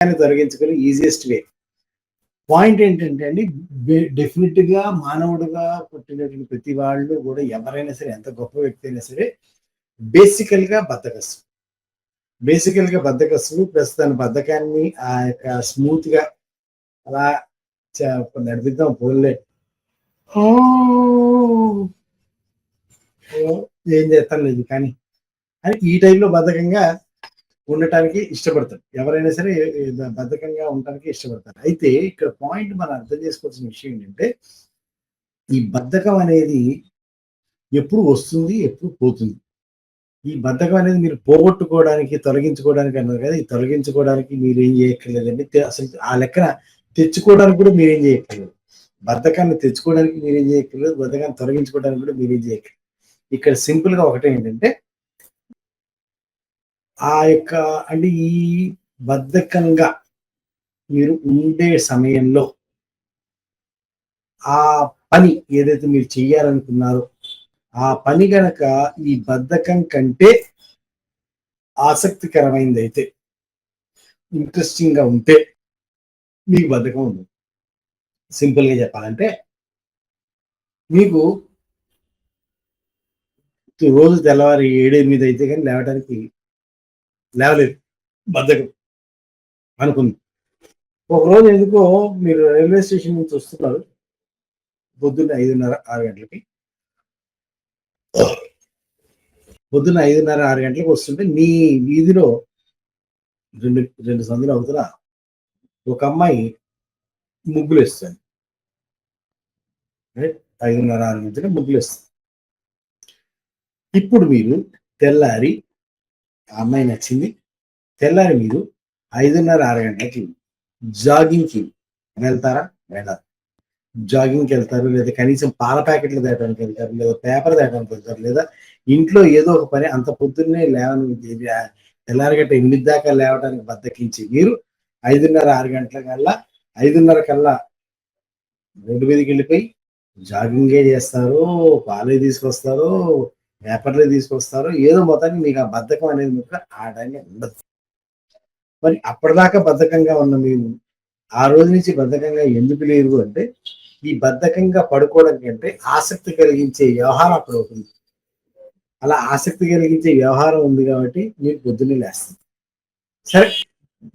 బద్ధకాన్ని తొలగించుకుని easiest way point ఏంటంటే అండి డెఫినెట్గా మానవుడుగా పుట్టినటువంటి ప్రతి వాళ్ళు కూడా ఎవరైనా సరే ఎంత గొప్ప వ్యక్తి అయినా సరే బేసికల్గా బేసికల్గా బేసికల్గా ప్లస్ తన బద్దకాన్ని ఆ యొక్క స్మూత్గా అలా నడిపిద్దాం పోలే ఏం చేస్తాను లేదు కానీ. అని ఈ టైంలో బద్ధకంగా ఉండటానికి ఇష్టపడతారు. ఎవరైనా సరే బద్ధకంగా ఉండటానికి ఇష్టపడతారు. అయితే ఇక్కడ పాయింట్ మనం అర్థం చేసుకోవాల్సిన విషయం ఏంటంటే ఈ బద్ధకం అనేది ఎప్పుడు వస్తుంది ఎప్పుడు పోతుంది. ఈ బద్ధకం అనేది మీరు పోగొట్టుకోవడానికి తొలగించుకోవడానికి అన్నారు కదా ఈ తొలగించుకోవడానికి మీరు ఏం చేయక్కర్లేదండి. అసలు ఆ లెక్కన తెచ్చుకోవడానికి కూడా మీరేం చేయక్కర్లేదు. బద్ధకాన్ని తెచ్చుకోవడానికి మీరేం చేయక్కర్లేదు. బద్ధకాన్ని తొలగించుకోవడానికి కూడా మీరేం చేయక్కర్లేదు. ఇక్కడ సింపుల్గా ఒకటే ఏంటంటే ఆ యొక్క అంటే ఈ బద్ధకంగా మీరు ఉండే సమయంలో ఆ పని ఏదైతే మీరు చెయ్యాలనుకున్నారో ఆ పని గనక ఈ బద్ధకం కంటే ఆసక్తికరమైనది అయితే ఇంట్రెస్టింగ్గా ఉంటే మీకు బద్ధకం ఉంది సింపుల్గా చెప్పాలంటే మీకు రోజు తెల్లవారి ఏడు ఎనిమిది అయితే కానీ లేవడానికి లేవలేదు. బద్దకం. అనుకుంది. ఒక రోజు ఎందుకో మీరు రైల్వే స్టేషన్ నుంచి వస్తున్నారు. పొద్దున్న ఐదున్నర ఆరు గంటలకి. పొద్దున్న ఐదున్నర ఆరు గంటలకు వస్తుంటే మీ వీధిలో రెండు రెండు సందులు అవుతున్నా ఒక అమ్మాయి ముగ్గులు వేస్తుంది. ఐదున్నర ఆరు మధ్యన ముగ్గులు వేస్తుంది. ఇప్పుడు మీరు తెల్లారి ఆ అమ్మాయి నచ్చింది. తెల్లారి మీరు ఐదున్నర ఆరు గంటలకి జాగింగ్కి వెళ్తారా? వెళ్ళారు. జాగింగ్కి వెళ్తారు లేదా కనీసం పాల ప్యాకెట్లు తేటానికి వెళ్తారు లేదా పేపర్ తేయడానికి వెళ్తారు లేదా ఇంట్లో ఏదో ఒక పని అంత పొద్దున్నే లేవని తెల్లారగట్ట ఎనిమిది దాకా లేవడానికి బద్దకించి మీరు ఐదున్నర ఆరు గంటల కల్లా ఐదున్నర కల్లా రోడ్డు మీదకి వెళ్ళిపోయి జాగింగే చేస్తారు పాలే తీసుకొస్తారు పేపర్లు తీసుకొస్తారు. ఏదో మొత్తానికి మీకు ఆ బద్ధకం అనేది మీకు ఆ టైంలో ఉండదు. మరి అప్పటిదాకా బద్ధకంగా ఉన్న మేము ఆ రోజు నుంచి బద్ధకంగా ఎందుకు లేరు అంటే ఈ బద్ధకంగా పడుకోవడం కంటే ఆసక్తి కలిగించే వ్యవహారం అక్కడ అవుతుంది అలా ఆసక్తి కలిగించే వ్యవహారం ఉంది కాబట్టి మీరు పొద్దున్నే లేస్తుంది సరే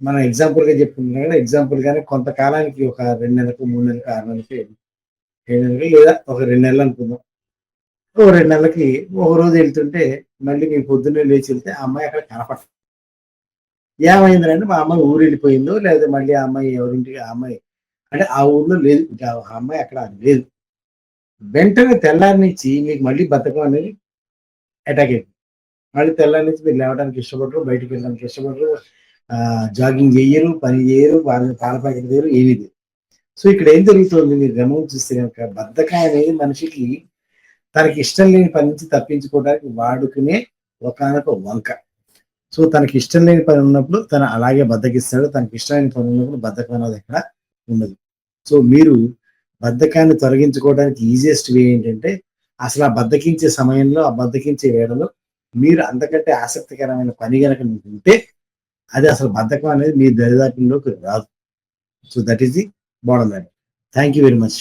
మనం ఎగ్జాంపుల్గా చెప్పుకున్నాం కదా ఎగ్జాంపుల్గానే కొంతకాలానికి ఒక రెండు నెలలకు మూడు నెలలకు ఆరు నెలలకి ఏడు నెలలకి లేదా ఒక రెండు నెలలు అనుకుందాం. ఓ రెండు నెలలకి ఒక రోజు వెళ్తుంటే మళ్ళీ మీరు పొద్దున్నే లేచి వెళ్తే ఆ అమ్మాయి అక్కడ కనపడ ఏమైందంటే మా అమ్మాయి ఊరు వెళ్ళిపోయిందో లేదా మళ్ళీ ఆ అమ్మాయి ఎవరింటికి ఆ అమ్మాయి అంటే ఆ ఊర్లో లేదు ఆ అమ్మాయి అక్కడ లేదు. వెంటనే తెల్లారి నుంచి మీకు మళ్ళీ బతకం అనేది అటాక్ అయింది. మళ్ళీ తెల్లారి నుంచి మీరు లేవడానికి ఇష్టపడరు బయటకు వెళ్ళడానికి ఇష్టపడరు జాగింగ్ చేయరు పని చేయరు పాల పాల ప్యాకెట్ చేయరు ఏమీ లేదు. సో ఇక్కడ ఏం జరుగుతుంది మీరు గమనించిస్తే కనుక బద్ధకం అనేది మనిషికి తనకి ఇష్టం లేని పని నుంచి తప్పించుకోవడానికి వాడుకునే ఒకనొక వంక. సో తనకి ఇష్టం లేని పని ఉన్నప్పుడు తను అలాగే బద్దకిస్తాడు. తనకి ఇష్టమైన పని ఉన్నప్పుడు బద్దకం అనేది ఎక్కడ ఉండదు. సో మీరు బద్ధకాన్ని తొలగించుకోవడానికి ఈజియెస్ట్ వే ఏంటంటే అసలు ఆ బద్దకించే సమయంలో ఆ బద్దకించే వేళలో మీరు అంతకంటే ఆసక్తికరమైన పని కనుక మీకు ఉంటే అది అసలు బద్ధకం అనేది మీ దరిదాపుల్లోకి రాదు. So that is the body line thank you very much